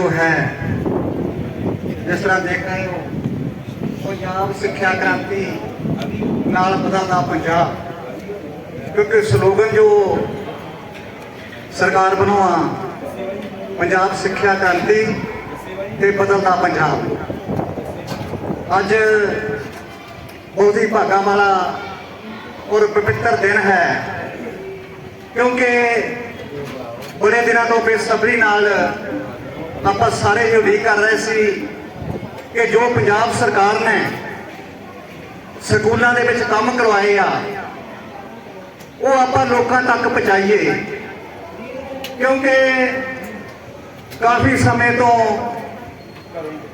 ਦਾ ਦਿਨ ਜੋ ਹੈ, ਜਿਸ ਤਰ੍ਹਾਂ ਦੇਖ ਰਹੇ ਹੋ ਪੰਜਾਬ ਸਿੱਖਿਆ ਕ੍ਰਾਂਤੀ ਨਾਲ ਬਦਲਦਾ ਪੰਜਾਬ ਕਿਉਂਕਿ ਸਲੋਗਨ ਜੋ ਸਰਕਾਰ ਵੱਲੋਂ ਪੰਜਾਬ ਸਿੱਖਿਆ ਕ੍ਰਾਂਤੀ ਤੇ ਬਦਲਦਾ ਪੰਜਾਬ ਅੱਜ ਬਹੁਤ ਹੀ ਭਾਗਾਂ ਵਾਲਾ ਔਰ ਪਵਿੱਤਰ ਦਿਨ ਹੈ, ਕਿਉਂਕਿ ਬੜੇ ਦਿਨਾਂ ਤੋਂ ਬੇਸਬਰੀ ਨਾਲ ਆਪਾਂ ਸਾਰੇ ਇਹ ਉਡੀਕ ਕਰ ਰਹੇ ਸੀ, ਕਿ ਜੋ ਪੰਜਾਬ ਸਰਕਾਰ ਨੇ ਸਕੂਲਾਂ ਦੇ ਵਿੱਚ ਕੰਮ ਕਰਵਾਏ ਆ, ਉਹ ਆਪਾਂ ਲੋਕਾਂ ਤੱਕ ਪਹੁੰਚਾਈਏ। ਕਿਉਂਕਿ ਕਾਫੀ ਸਮੇਂ ਤੋਂ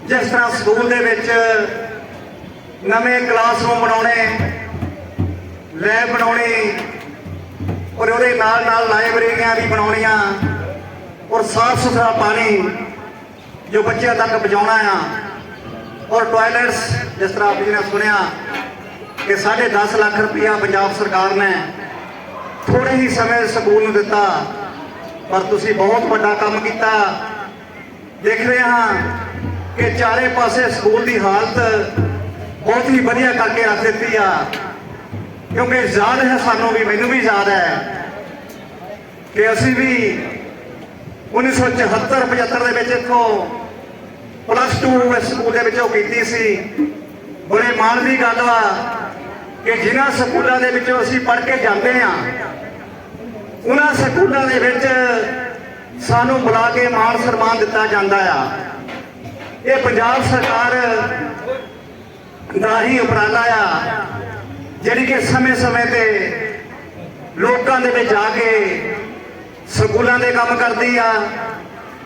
ਜਿਸ ਤਰ੍ਹਾਂ ਸਕੂਲ ਦੇ ਵਿੱਚ ਨਵੇਂ ਕਲਾਸਰੂਮ ਬਣਾਉਣੇ, ਲੈਬ ਬਣਾਉਣੀ, ਔਰ ਉਹਦੇ ਨਾਲ ਨਾਲ ਲਾਇਬ੍ਰੇਰੀਆਂ ਵੀ ਬਣਾਉਣੀਆਂ, ਔਰ ਸਾਫ਼ ਸੁਥਰਾ ਪਾਣੀ ਜੋ ਬੱਚਿਆਂ ਤੱਕ ਪਹੁੰਚਾਉਣਾ ਆ। ਔਰ ਟਾਇਲਟਸ ਜਿਸ ਤਰ੍ਹਾਂ ਆਪ ਜੀ ਨੇ ਸੁਣਿਆ ਕਿ 10.5 ਲੱਖ ਰੁਪਇਆ ਪੰਜਾਬ ਸਰਕਾਰ ਨੇ ਥੋੜੇ ਹੀ ਸਮੇਂ ਸਕੂਲ ਨੂੰ ਦਿੱਤਾ, ਪਰ ਤੁਸੀਂ ਬਹੁਤ ਵੱਡਾ ਕੰਮ ਕੀਤਾ। ਦੇਖ ਰਹੇ ਹਾਂ ਕਿ ਚਾਰੇ ਪਾਸੇ ਸਕੂਲ ਦੀ ਹਾਲਤ ਬਹੁਤ ਹੀ ਵਧੀਆ ਕਰਕੇ ਰੱਖ ਦਿੱਤੀ ਆ। ਕਿਉਂਕਿ ਯਾਦ ਹੈ ਸਾਨੂੰ ਵੀ, ਮੈਨੂੰ ਵੀ ਯਾਦ ਹੈ ਕਿ ਅਸੀਂ ਵੀ 1974 75 ਦੇ ਵਿੱਚ ਇੱਥੋਂ ਪਲੱਸ 2 ਇਸ ਸਕੂਲ ਦੇ ਵਿੱਚ ਉਹ ਕੀਤੀ ਸੀ। ਬੜੇ ਮਾਣ ਦੀ ਗੱਲ ਵਾ ਕਿ ਜਿਨ੍ਹਾਂ ਸਕੂਲਾਂ ਦੇ ਵਿੱਚੋਂ ਅਸੀਂ ਪੜ੍ਹ ਕੇ ਜਾਂਦੇ ਆ ਉਹਨਾਂ ਸਕੂਲਾਂ ਦੇ ਵਿੱਚ ਸਾਨੂੰ ਬੁਲਾ ਕੇ ਮਾਣ ਸਨਮਾਨ ਦਿੱਤਾ ਜਾਂਦਾ ਆ। ਇਹ ਪੰਜਾਬ ਸਰਕਾਰ ਦਾ ਹੀ ਉਪਰਾਲਾ ਆ, ਜਿਹੜੀ ਕਿ ਸਮੇਂ-ਸਮੇਂ ਤੇ ਲੋਕਾਂ ਦੇ ਵਿੱਚ ਜਾ ਕੇ ਸਕੂਲਾਂ ਦੇ ਕੰਮ ਕਰਦੀ ਆ,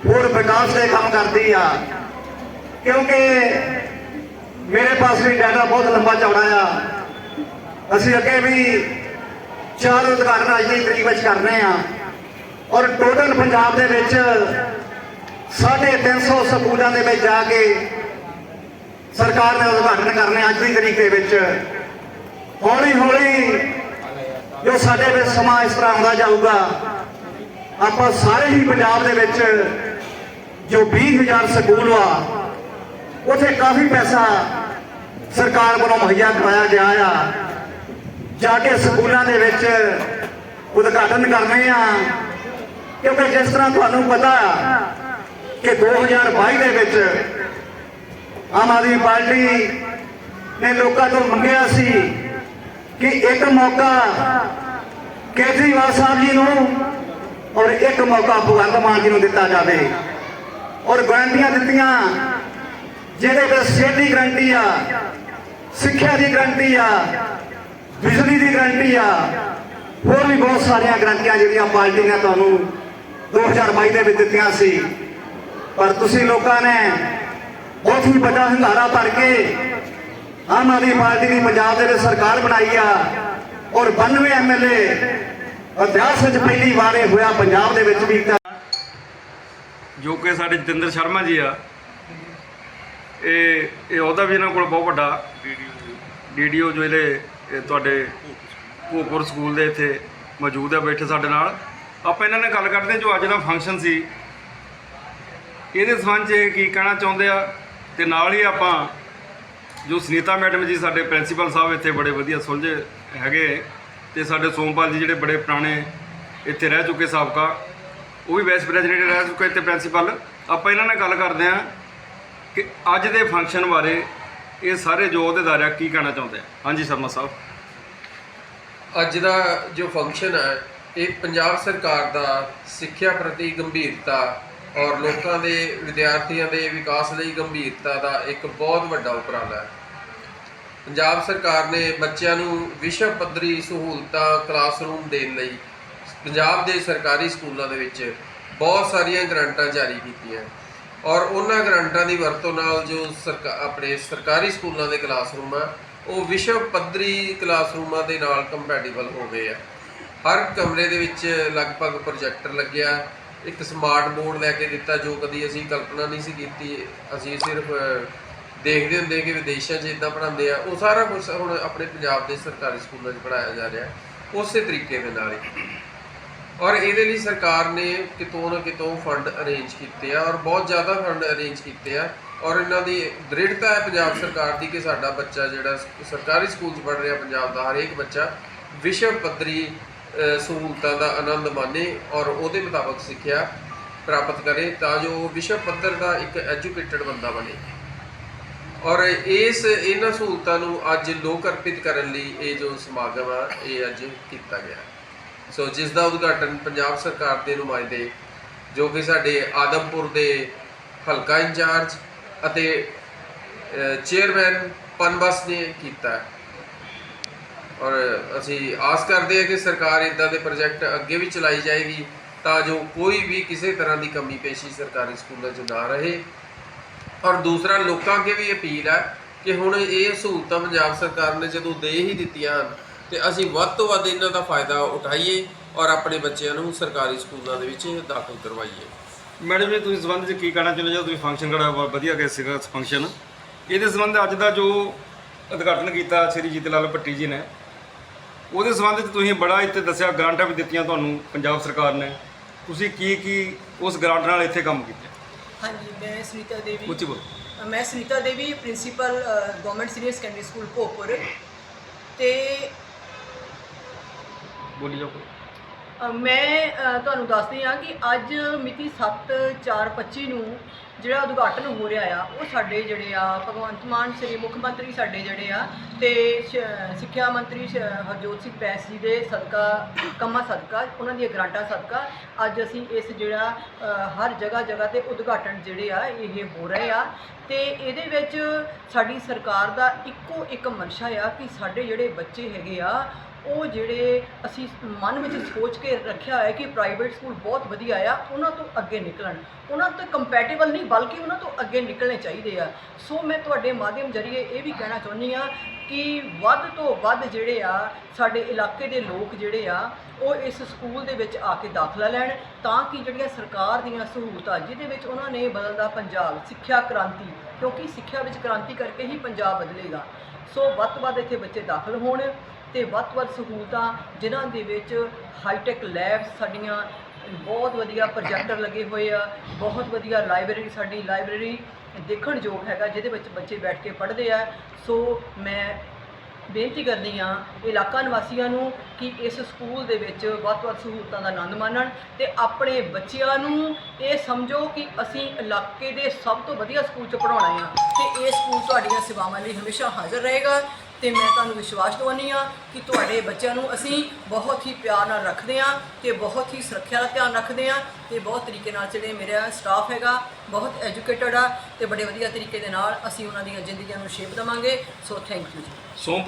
ਹੋਰ ਵਿਕਾਸ ਦੇ ਕੰਮ ਕਰਦੀ ਆ। ਕਿਉਂਕਿ ਮੇਰੇ ਪਾਸ ਵੀ ਡਾਟਾ ਬਹੁਤ ਲੰਬਾ ਚੌੜਾ ਆ। ਅਸੀਂ ਅੱਗੇ ਵੀ ਚਾਰ ਉਦਘਾਟਨ ਅੱਜ ਦੀ ਤਰੀਕ ਵਿੱਚ ਕਰਨੇ ਆ। ਔਰ ਟੋਟਲ ਪੰਜਾਬ ਦੇ ਵਿੱਚ 350 ਸਕੂਲਾਂ ਦੇ ਵਿੱਚ ਜਾ ਕੇ ਸਰਕਾਰ ਨੇ ਉਦਘਾਟਨ ਕਰਨੇ ਅੱਜ ਦੀ ਤਰੀਕ ਦੇ ਵਿੱਚ। ਹੌਲੀ ਹੌਲੀ ਜੋ ਸਾਡੇ ਵਿੱਚ ਸਮਾਂ ਇਸ ਤਰ੍ਹਾਂ ਆਉਂਦਾ ਜਾਊਗਾ ਆਪਾਂ ਸਾਰੇ ਹੀ ਪੰਜਾਬ ਦੇ ਵਿੱਚ ਜੋ 20000 ਸਕੂਲ ਵਾ, ਉਥੇ ਕਾਫੀ ਪੈਸਾ ਸਰਕਾਰ ਵੱਲੋਂ ਮੁਹੱਈਆ ਕਰਾਇਆ ਗਿਆ ਆ। ਜਾ ਕੇ ਸਕੂਲਾਂ ਦੇ ਵਿੱਚ ਉਦਘਾਟਨ ਕਰਨੇ ਆ, ਕਿਉਂਕਿ ਜਿਸ ਤਰ੍ਹਾਂ ਤੁਹਾਨੂੰ ਪਤਾ ਕਿ 2022 ਦੇ ਵਿੱਚ ਆਮ ਆਦਮੀ ਪਾਰਟੀ ਨੇ ਲੋਕਾਂ ਤੋਂ ਮੰਗਿਆ ਸੀ ਕਿ ਇੱਕ ਮੌਕਾ ਕੇਜਰੀਵਾਲ ਸਾਹਿਬ ਜੀ ਨੂੰ ਔਰ ਇੱਕ ਮੌਕਾ ਭਗਵੰਤ ਮਾਨ ਜੀ ਨੂੰ ਦਿੱਤਾ ਜਾਵੇ। ਔਰ ਗਰੰਟੀਆਂ ਦਿੱਤੀਆਂ, ਜਿਹਦੇ ਵਿੱਚ ਸਿਹਤ ਦੀ ਗਰੰਟੀ ਆ, ਸਿੱਖਿਆ ਦੀ ਗਰੰਟੀ ਆ, ਬਿਜਲੀ ਦੀ ਗਰੰਟੀ ਆ, ਹੋਰ ਵੀ ਬਹੁਤ ਸਾਰੀਆਂ ਗਰੰਟੀਆਂ ਜਿਹੜੀਆਂ ਪਾਰਟੀ ਨੇ ਤੁਹਾਨੂੰ 2022 ਦੇ ਵਿੱਚ ਦਿੱਤੀਆਂ ਸੀ। ਪਰ ਤੁਸੀਂ ਲੋਕਾਂ ਨੇ ਬਹੁਤ ਹੀ ਵੱਡਾ ਹੰਗਾਰਾ ਭਰ ਕੇ ਆਮ ਆਦਮੀ ਪਾਰਟੀ ਦੀ ਪੰਜਾਬ ਦੇ ਵਿੱਚ ਸਰਕਾਰ ਬਣਾਈ ਆ। ਔਰ 92 ਐਮਐਲਏ ਇਤਿਹਾਸ ਵਿੱਚ ਪਹਿਲੀ ਵਾਰ ਇਹ ਹੋਇਆ, ਪੰਜਾਬ ਦੇ ਵਿੱਚ ਵੀ ਜੋ ਕਿ ਸਾਡੇ ਜਤਿੰਦਰ ਸ਼ਰਮਾ ਜੀ ਆ। ਇਹ ਇਹ ਉਹਦਾ ਵੀ ਇਹਨਾਂ ਕੋਲ ਬਹੁਤ ਵੱਡਾ ਡੀਡੀਓ ਜੋ ਇਹਦੇ, ਇਹ ਤੁਹਾਡੇ ਭੋਪੁਰ ਸਕੂਲ ਦੇ ਇੱਥੇ ਮੌਜੂਦ ਆ, ਬੈਠੇ ਸਾਡੇ ਨਾਲ। ਆਪਾਂ ਇਹਨਾਂ ਨਾਲ ਗੱਲ ਕਰਦੇ ਹਾਂ, ਜੋ ਅੱਜ ਦਾ ਫੰਕਸ਼ਨ ਸੀ। ਇਹਦੇ ਸੰਬੰਧ 'ਚ ਇਹ ਕੀ ਕਹਿਣਾ ਚਾਹੁੰਦੇ ਆ? ਤੇ ਨਾਲ ਹੀ ਆਪਾਂ ਜੋ ਸੁਨੀਤਾ ਮੈਡਮ ਜੀ ਸਾਡੇ ਪ੍ਰਿੰਸੀਪਲ ਸਾਹਿਬ ਇੱਥੇ ਬੜੇ ਵਧੀਆ ਸੁਲਝੇ ਹੈਗੇ। ਤੇ ਸਾਡੇ ਸੋਮਪਾਲ ਜੀ ਜਿਹੜੇ ਬੜੇ ਪੁਰਾਣੇ ਇੱਥੇ ਰਹਿ ਚੁੱਕੇ ਸਾਬਕਾ, ਉਹ ਵੀ ਵਾਈਸ ਪ੍ਰੈਜ਼ੀਡੈਂਟ ਰਹਿ ਚੁੱਕੇ ਇੱਥੇ ਪ੍ਰਿੰਸੀਪਲ ਆਪਾਂ ਇਹਨਾਂ ਨਾਲ ਗੱਲ ਕਰਦੇ ਹਾਂ ਕਿ ਅੱਜ ਦੇ ਫੰਕਸ਼ਨ ਬਾਰੇ ਇਹ ਸਾਰੇ ਜੋ ਅਹੁਦੇਦਾਰ ਆ, ਕੀ ਕਹਿਣਾ ਚਾਹੁੰਦੇ ਆ? ਹਾਂਜੀ ਸ਼ਰਮਾ ਸਾਹਿਬ। ਅੱਜ ਦਾ ਜੋ ਫੰਕਸ਼ਨ ਹੈ ਇਹ ਪੰਜਾਬ ਸਰਕਾਰ ਦਾ ਸਿੱਖਿਆ ਪ੍ਰਤੀ ਗੰਭੀਰਤਾ ਔਰ ਲੋਕਾਂ ਦੇ ਵਿਦਿਆਰਥੀਆਂ ਦੇ ਵਿਕਾਸ ਲਈ ਗੰਭੀਰਤਾ ਦਾ ਇੱਕ ਬਹੁਤ ਵੱਡਾ ਉਪਰਾਲਾ ਹੈ। ਪੰਜਾਬ ਸਰਕਾਰ ਨੇ ਬੱਚਿਆਂ ਨੂੰ ਵਿਸ਼ਵ ਪੱਧਰੀ ਸਹੂਲਤਾਂ ਕਲਾਸਰੂਮ ਦੇਣ ਲਈ ਪੰਜਾਬ ਦੇ ਸਰਕਾਰੀ ਸਕੂਲਾਂ ਦੇ ਵਿੱਚ ਬਹੁਤ ਸਾਰੀਆਂ ਗ੍ਰਾਂਟਾਂ ਜਾਰੀ ਕੀਤੀਆਂ। ਔਰ ਉਹਨਾਂ ਗ੍ਰਾਂਟਾਂ ਦੀ ਵਰਤੋਂ ਨਾਲ ਜੋ ਸਰਕਾ, ਆਪਣੇ ਸਰਕਾਰੀ ਸਕੂਲਾਂ ਦੇ ਕਲਾਸਰੂਮ ਆ ਉਹ ਵਿਸ਼ਵ ਪੱਧਰੀ ਕਲਾਸਰੂਮਾਂ ਦੇ ਨਾਲ ਕੰਪੈਟੀਬਲ ਹੋ ਗਏ ਆ। ਹਰ ਕਮਰੇ ਦੇ ਵਿੱਚ ਲਗਭਗ ਪ੍ਰੋਜੈਕਟਰ ਲੱਗਿਆ। ਇੱਕ ਸਮਾਰਟ ਬੋਰਡ ਲੈ ਕੇ ਦਿੱਤਾ, ਜੋ ਕਦੀ ਅਸੀਂ ਕਲਪਨਾ ਨਹੀਂ ਸੀ ਕੀਤੀ। ਅਸੀਂ ਸਿਰਫ ਦੇਖਦੇ ਹੁੰਦੇ ਕਿ ਵਿਦੇਸ਼ਾਂ 'ਚ ਇਦਾਂ ਪੜ੍ਹਾਉਂਦੇ ਆ, ਉਹ ਸਾਰਾ ਕੁਝ ਹੁਣ ਆਪਣੇ ਪੰਜਾਬ ਦੇ ਸਰਕਾਰੀ ਸਕੂਲਾਂ 'ਚ ਪੜ੍ਹਾਇਆ ਜਾ ਰਿਹਾ, ਉਸੇ ਤਰੀਕੇ ਦੇ ਨਾਲ ਹੀ। ਔਰ ਇਹਦੇ ਲਈ ਸਰਕਾਰ ਨੇ ਕਿਤੋਂ ਨਾ ਕਿਤੋਂ ਫੰਡ ਅਰੇਂਜ ਕੀਤੇ ਆ ਔਰ ਬਹੁਤ ਜ਼ਿਆਦਾ ਫੰਡ ਅਰੇਂਜ ਕੀਤੇ ਆ। ਔਰ ਇਹਨਾਂ ਦੀ ਦ੍ਰਿੜਤਾ ਹੈ ਪੰਜਾਬ ਸਰਕਾਰ ਦੀ ਕਿ ਸਾਡਾ ਬੱਚਾ ਜਿਹੜਾ ਸਰਕਾਰੀ ਸਕੂਲ 'ਚ ਪੜ੍ਹ ਰਿਹਾ ਪੰਜਾਬ ਦਾ ਹਰੇਕ ਬੱਚਾ ਵਿਸ਼ਵ ਪੱਧਰੀ ਸਹੂਲਤਾਂ ਦਾ ਆਨੰਦ ਮਾਣੇ ਔਰ ਉਹਦੇ ਮੁਤਾਬਕ ਸਿੱਖਿਆ ਪ੍ਰਾਪਤ ਕਰੇ ਤਾਂ ਜੋ ਉਹ ਵਿਸ਼ਵ ਪੱਧਰ ਦਾ ਇੱਕ ਐਜੂਕੇਟਡ ਬੰਦਾ ਬਣੇ। ਔਰ ਇਸ, ਇਹਨਾਂ ਸਹੂਲਤਾਂ ਨੂੰ ਅੱਜ ਲੋਕ ਅਰਪਿਤ ਕਰਨ ਲਈ ਇਹ ਜੋ ਸਮਾਗਮ ਆ, ਇਹ ਅੱਜ ਕੀਤਾ ਗਿਆ। ਸੋ ਜਿਸ ਦਾ ਉਦਘਾਟਨ ਪੰਜਾਬ ਸਰਕਾਰ ਦੇ ਨੁਮਾਇੰਦੇ ਜੋ ਕਿ ਸਾਡੇ ਆਦਮਪੁਰ ਦੇ ਹਲਕਾ ਇੰਚਾਰਜ ਅਤੇ ਚੇਅਰਮੈਨ ਪਨਬਸ ਨੇ ਕੀਤਾ। ਔਰ ਅਸੀਂ ਆਸ ਕਰਦੇ ਹਾਂ ਕਿ ਸਰਕਾਰ ਇਦਾਂ ਦੇ ਪ੍ਰੋਜੈਕਟ ਅੱਗੇ ਵੀ ਚਲਾਈ ਜਾਏਗੀ ਤਾਂ ਜੋ ਕੋਈ ਵੀ ਕਿਸੇ ਤਰ੍ਹਾਂ ਦੀ ਕਮੀ ਪੇਸ਼ੀ ਸਰਕਾਰੀ ਸਕੂਲਾਂ 'ਚ ਨਾ ਰਹੇ। ਔਰ ਦੂਸਰਾ, ਲੋਕਾਂ ਅੱਗੇ ਵੀ ਅਪੀਲ ਹੈ ਕਿ ਹੁਣ ਇਹ ਸਹੂਲਤਾਂ ਪੰਜਾਬ ਸਰਕਾਰ ਨੇ ਜਦੋਂ ਦੇ ਹੀ ਦਿੱਤੀਆਂ ਹਨ, ਤੇ ਅਸੀਂ ਵੱਧ ਤੋਂ ਵੱਧ ਇਹਨਾਂ ਦਾ ਫਾਇਦਾ ਉਠਾਈਏ ਔਰ ਆਪਣੇ ਬੱਚਿਆਂ ਨੂੰ ਸਰਕਾਰੀ ਸਕੂਲਾਂ ਦੇ ਵਿੱਚ ਦਾਖਲ ਕਰਵਾਈਏ। ਮੈਡਮ ਜੀ, ਤੁਸੀਂ ਸੰਬੰਧ ਵਿੱਚ ਕੀ ਕਹਿਣਾ ਚਾਹੁੰਦੇ ਹੋ? ਤੁਸੀਂ ਫੰਕਸ਼ਨ ਕਰਾ ਵਧੀਆ ਗਿਆ ਸੀਗਾ ਫੰਕਸ਼ਨ ਇਹਦੇ ਸੰਬੰਧ ਅੱਜ ਦਾ ਜੋ ਉਦਘਾਟਨ ਕੀਤਾ ਸ਼੍ਰੀ ਜੀਤ ਲਾਲ ਭੱਟੀ ਜੀ ਨੇ, ਉਹਦੇ ਸੰਬੰਧ ਵਿੱਚ ਤੁਸੀਂ ਬੜਾ ਇੱਥੇ ਦੱਸਿਆ, ਗ੍ਰਾਂਟਾਂ ਵੀ ਦਿੱਤੀਆਂ ਤੁਹਾਨੂੰ ਪੰਜਾਬ ਸਰਕਾਰ ਨੇ। ਤੁਸੀਂ ਕੀ ਕੀ ਉਸ ਗ੍ਰਾਂਟ ਨਾਲ ਇੱਥੇ ਕੰਮ ਕੀਤਾ? ਹਾਂਜੀ ਮੈਂ ਸੁਨੀਤਾ ਦੇਵੀ। ਉੱਚੀ ਬੋਲੋ। ਮੈਂ Sunita Devi principal government senior secondary school Bhopur. ਤੇ ਬੋਲੀ ਜਾਓ। ਮੈਂ ਤੁਹਾਨੂੰ ਦੱਸਦੀ ਹਾਂ ਕਿ ਅੱਜ ਮਿਤੀ 7/4/25 ਨੂੰ ਜਿਹੜਾ ਉਦਘਾਟਨ ਹੋ ਰਿਹਾ ਆ, ਉਹ ਸਾਡੇ ਜਿਹੜੇ ਆ ਭਗਵੰਤ ਮਾਨ, ਸ੍ਰੀ ਮੁੱਖ ਮੰਤਰੀ ਸਾਡੇ ਜਿਹੜੇ ਆ ਤੇ ਸਿੱਖਿਆ ਮੰਤਰੀ ਸ਼- ਹਰਜੋਤ ਸਿੰਘ ਬੈਂਸ ਜੀ ਦੇ ਸਦਕਾ, ਕੰਮਾਂ ਸਦਕਾ, ਉਹਨਾਂ ਦੀਆਂ ਗ੍ਰਾਂਟਾਂ ਸਦਕਾ ਅੱਜ ਅਸੀਂ ਇਸ ਜਿਹੜਾ ਹਰ ਜਗ੍ਹਾ ਜਗ੍ਹਾ ਤੇ ਉਦਘਾਟਨ ਜਿਹੜੇ ਆ, ਇਹ ਹੋ ਰਹੇ ਆ ਤੇ ਇਹਦੇ ਵਿੱਚ ਸਾਡੀ ਸਰਕਾਰ ਦਾ ਇੱਕੋ ਇੱਕ ਮਨਸ਼ਾ ਆ ਕਿ ਸਾਡੇ ਜਿਹੜੇ ਬੱਚੇ ਹੈਗੇ ਆ ਉਹ ਜਿਹੜੇ ਅਸੀਂ ਮਨ ਵਿੱਚ ਸੋਚ ਕੇ ਰੱਖਿਆ ਹੋਇਆ ਕਿ ਪ੍ਰਾਈਵੇਟ ਸਕੂਲ ਬਹੁਤ ਵਧੀਆ ਆ, ਉਹਨਾਂ ਤੋਂ ਅੱਗੇ ਨਿਕਲਣ। ਉਹਨਾਂ ਤੋਂ ਕੰਪੈਟੀਬਲ ਨਹੀਂ, ਬਲਕਿ ਉਹਨਾਂ ਤੋਂ ਅੱਗੇ ਨਿਕਲਣੇ ਚਾਹੀਦੇ ਆ। ਸੋ ਮੈਂ ਤੁਹਾਡੇ ਮਾਧਿਅਮ ਜਰੀਏ ਇਹ ਵੀ ਕਹਿਣਾ ਚਾਹੁੰਦੀ ਆ ਕਿ ਵੱਧ ਤੋਂ ਵੱਧ ਜਿਹੜੇ ਆ, ਸਾਡੇ ਇਲਾਕੇ ਦੇ ਲੋਕ ਜਿਹੜੇ ਆ, ਉਹ ਇਸ ਸਕੂਲ ਦੇ ਵਿੱਚ ਆ ਕੇ ਦਾਖਲਾ ਲੈਣ, ਤਾਂ ਕਿ ਜਿਹੜੀਆਂ ਸਰਕਾਰ ਦੀਆਂ ਸਹੂਲਤਾਂ, ਜਿਹਦੇ ਵਿੱਚ ਉਹਨਾਂ ਨੇ ਬਦਲਦਾ ਪੰਜਾਬ, ਸਿੱਖਿਆ ਕ੍ਰਾਂਤੀ, ਕਿਉਂਕਿ ਸਿੱਖਿਆ ਵਿੱਚ ਕ੍ਰਾਂਤੀ ਕਰਕੇ ਹੀ ਪੰਜਾਬ ਬਦਲੇਗਾ। ਸੋ ਵੱਧ ਤੋਂ ਵੱਧ ਇੱਥੇ ਬੱਚੇ ਦਾਖਲ ਹੋਣ। ਤੇ ਵੱਧ ਤੋਂ ਵੱਧ ਸਹੂਲਤਾਂ ਜਿਨ੍ਹਾਂ ਦੇ ਵਿੱਚ ਹਾਈਟੈਕ ਲੈਬਸ ਸਾਡੀਆਂ ਬਹੁਤ ਵਧੀਆ ਪ੍ਰੋਜੈਕਟਰ ਲੱਗੇ ਹੋਏ ਆ, ਬਹੁਤ ਵਧੀਆ ਲਾਇਬ੍ਰੇਰੀ ਸਾਡੀ ਲਾਇਬ੍ਰੇਰੀ ਦੇਖਣ ਯੋਗ ਹੈਗਾ, ਜਿਹਦੇ ਵਿੱਚ ਬੱਚੇ ਬੈਠ ਕੇ ਪੜ੍ਹਦੇ ਆ। ਸੋ ਮੈਂ ਬੇਨਤੀ ਕਰਦੀ ਆ ਇਲਾਕਾ ਨਿਵਾਸੀਆਂ ਨੂੰ ਕਿ ਇਸ ਸਕੂਲ ਦੇ ਵਿੱਚ ਵੱਧ ਵੱਧ ਸਹੂਲਤਾਂ ਦਾ ਆਨੰਦ ਮਾਣਨ ਤੇ ਆਪਣੇ ਬੱਚਿਆਂ ਨੂੰ ਇਹ ਸਮਝੋ ਕਿ ਅਸੀਂ ਇਲਾਕੇ ਦੇ ਸਭ ਤੋਂ ਵਧੀਆ ਸਕੂਲ 'ਚ ਪੜਾਉਣਾ ਆ ਤੇ ਇਹ ਸਕੂਲ ਤੁਹਾਡੀਆਂ ਸੇਵਾਵਾਂ ਲਈ ਹਮੇਸ਼ਾ ਹਾਜ਼ਰ ਰਹੇਗਾ। ਤੇ ਮੈਂ ਤੁਹਾਨੂੰ ਵਿਸ਼ਵਾਸ ਦਿਵਾਉਂਦੀ ਆ ਕਿ ਤੁਹਾਡੇ ਬੱਚਿਆਂ ਨੂੰ ਅਸੀਂ ਬਹੁਤ ਹੀ ਪਿਆਰ ਨਾਲ ਰੱਖਦੇ ਆ ਤੇ ਬਹੁਤ ਹੀ ਸੁਰੱਖਿਆ ਦਾ ਧਿਆਨ ਰੱਖਦੇ ਆ ਤੇ ਬਹੁਤ ਤਰੀਕੇ ਨਾਲ ਜਿਹੜੇ ਮੇਰਾ ਸਟਾਫ ਹੈਗਾ, ਬਹੁਤ ਐਜੂਕੇਟਡ ਆ ਤੇ ਬੜੇ ਵਧੀਆ ਤਰੀਕੇ ਦੇ ਨਾਲ ਅਸੀਂ ਉਹਨਾਂ ਦੀਆਂ ਜ਼ਿੰਦਗੀਆਂ ਨੂੰ ਸ਼ੇਪ ਦੇਵਾਂਗੇ। ਸੋ ਥੈਂਕ ਯੂ ਜੀ। ਸੋਮ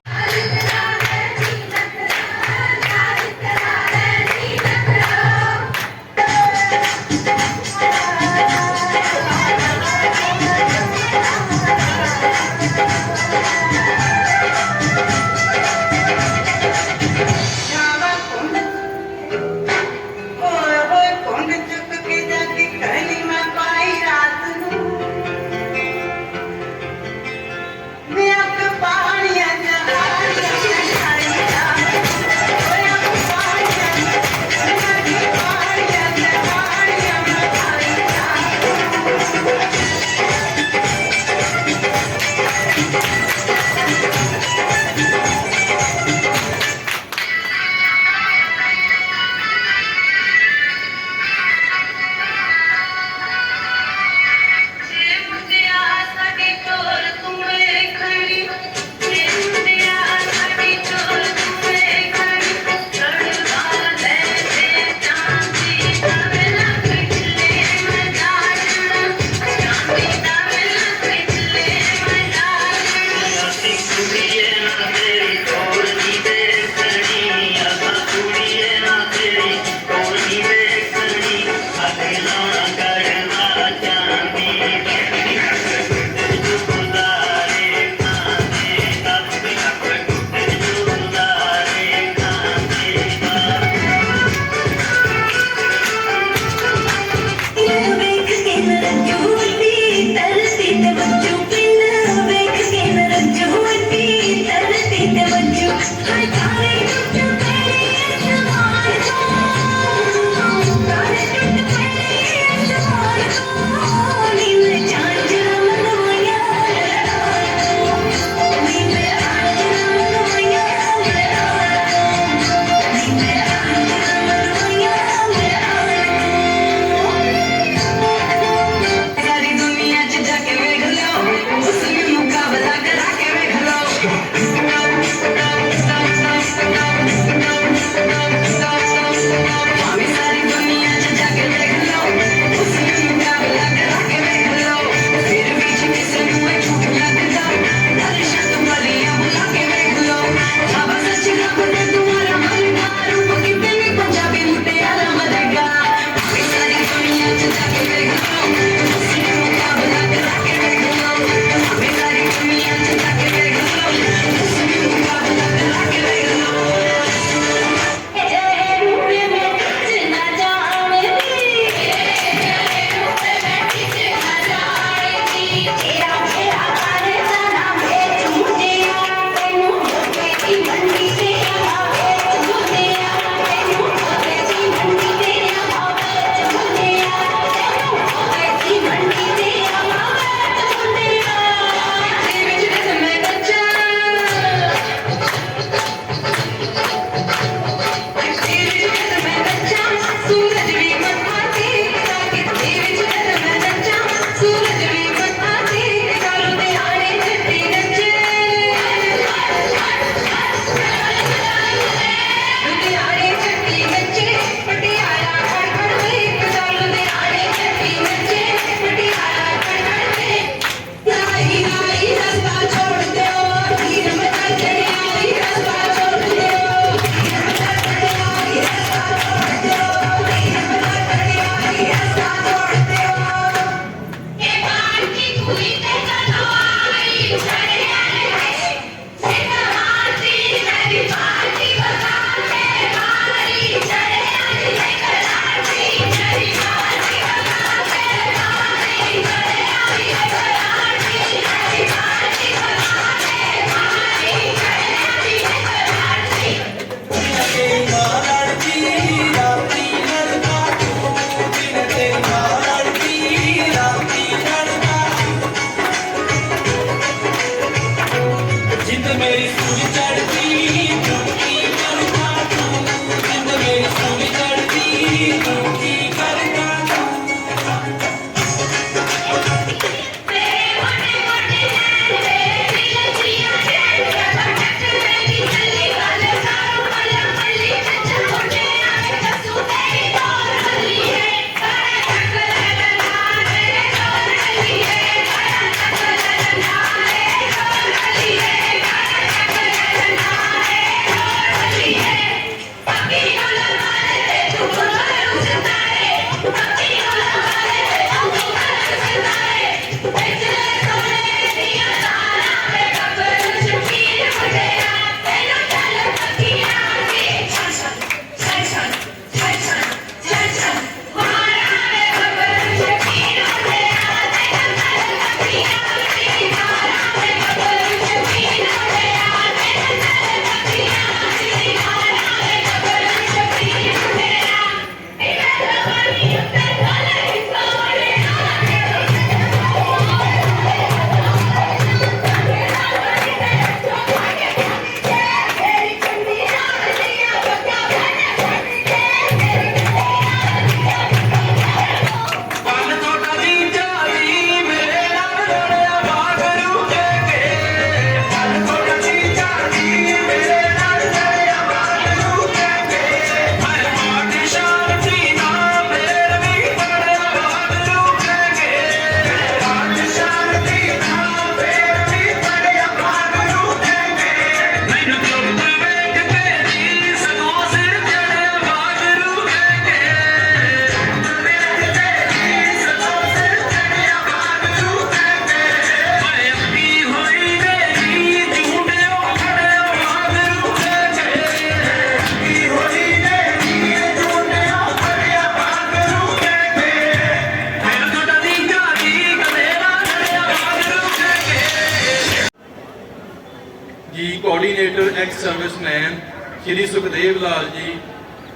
ਸ਼੍ਰੀ ਸੁਖਦੇਵ ਲਾਲ ਜੀ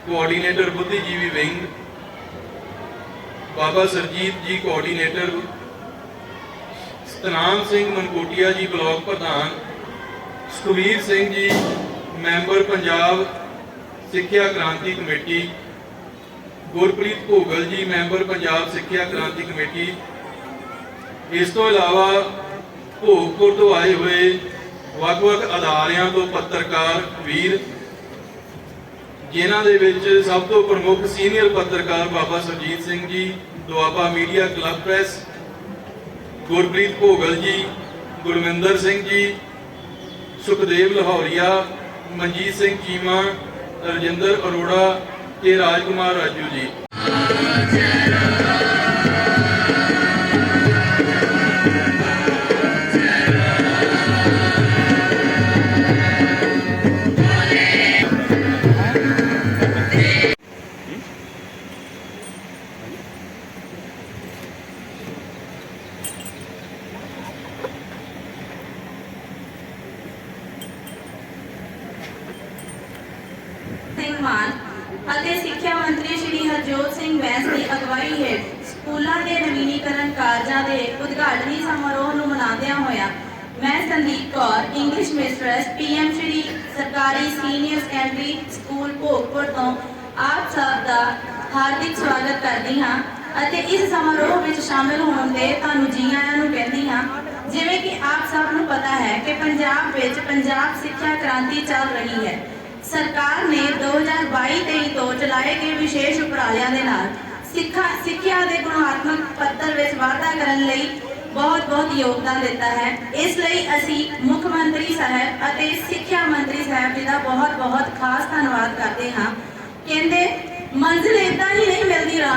ਕੋਆਰਡੀਨੇਟਰ ਬੁੱਧੀਜੀਵੀ ਵਿੰਗ, ਬਾਬਾ ਸਰਜੀਤ ਜੀ ਕੋਆਰਡੀਨੇਟਰ ਸਤਨਾਮ ਸਿੰਘ ਮਨਕੋਟੀਆ ਜੀ, ਬਲਾਕ ਪ੍ਰਧਾਨ ਸੁਖਵੀਰ ਸਿੰਘ ਜੀ, ਮੈਂਬਰ ਪੰਜਾਬ ਸਿੱਖਿਆ ਕ੍ਰਾਂਤੀ ਕਮੇਟੀ, ਗੁਰਪ੍ਰੀਤ ਭੋਗਲ ਜੀ, ਮੈਂਬਰ ਪੰਜਾਬ ਸਿੱਖਿਆ ਕ੍ਰਾਂਤੀ ਕਮੇਟੀ, ਇਸ ਤੋਂ ਇਲਾਵਾ ਭੋਗਪੁਰ ਤੋਂ ਆਏ ਹੋਏ ਵੱਖ-ਵੱਖ ਅਦਾਰਿਆਂ ਤੋਂ ਪੱਤਰਕਾਰ ਵੀਰ ਜਿਨ੍ਹਾਂ ਦੇ ਵਿੱਚ ਸਭ ਤੋਂ ਪ੍ਰਮੁੱਖ ਸੀਨੀਅਰ ਪੱਤਰਕਾਰ Baba Surjit Singh ji, Doaba media club press, Gurpreet Bhogal ji Gurvinder Singh ਜੀ, ਸੁਖਦੇਵ ਲਾਹੌਰੀਆ, ਮਨਜੀਤ ਸਿੰਘ ਚੀਮਾ, ਰਜਿੰਦਰ ਅਰੋੜਾ ਤੇ ਰਾਜਕੁਮਾਰ ਰਾਜੂ ਜੀ। ਸੈਕੰਡਰੀ ਸਕੂਲ ਭੋਗਪੁਰ ਤੋਂ ਆਪ ਸਭ ਦਾ ਹਾਰਦਿਕ ਸਵਾਗਤ ਕਰਦੀ ਹਾਂ ਅਤੇ ਇਸ ਸਮਾਰੋਹ ਵਿੱਚ ਸ਼ਾਮਿਲ ਹੋਣ ਦੇ ਤੁਹਾਨੂੰ ਜੀ ਆਇਆਂ ਨੂੰ ਕਹਿੰਦੀ ਹਾਂ, ਜਿਵੇਂ ਕਿ ਆਪ ਸਭ ਨੂੰ ਪਤਾ ਹੈ ਕਿ ਪੰਜਾਬ ਵਿੱਚ ਪੰਜਾਬ ਸਿੱਖਿਆ ਕ੍ਰਾਂਤੀ ਚੱਲ ਰਹੀ ਹੈ। ਸਰਕਾਰ ਨੇ 2022-23 ਤੋਂ ਚਲਾਏ ਗਏ ਵਿਸ਼ੇਸ਼ ਉਪਰਾਲਿਆਂ ਦੇ ਨਾਲ ਸਿੱਖਾ ਸਿੱਖਿਆ ਦੇ ਗੁਣਾਤਮਕ ਪੱਧਰ ਵਿੱਚ ਵਾਧਾ ਕਰਨ ਲਈ ਬਹੁਤ ਬਹੁਤ ਯੋਗਦਾਨ ਦਿੱਤਾ ਹੈ। ਇਸ ਲਈ ਅਸੀਂ ਮੁੱਖ ਮੰਤਰੀ ਸਾਹਿਬ ਅਤੇ ਸਿੱਖਿਆ ਮੰਤਰੀ ਸਾਹਿਬ ਜੀ ਦਾ ਬਹੁਤ ਬਹੁਤ ਖਾਸ ਧੰਨਵਾਦ ਕਰਦੇ ਹਾਂ। ਕਹਿੰਦੇ, ਮੰਜ਼ਿਲ ਇਦਾਂ ਹੀ ਨਹੀਂ ਮਿਲਦੀ ਰਾਹ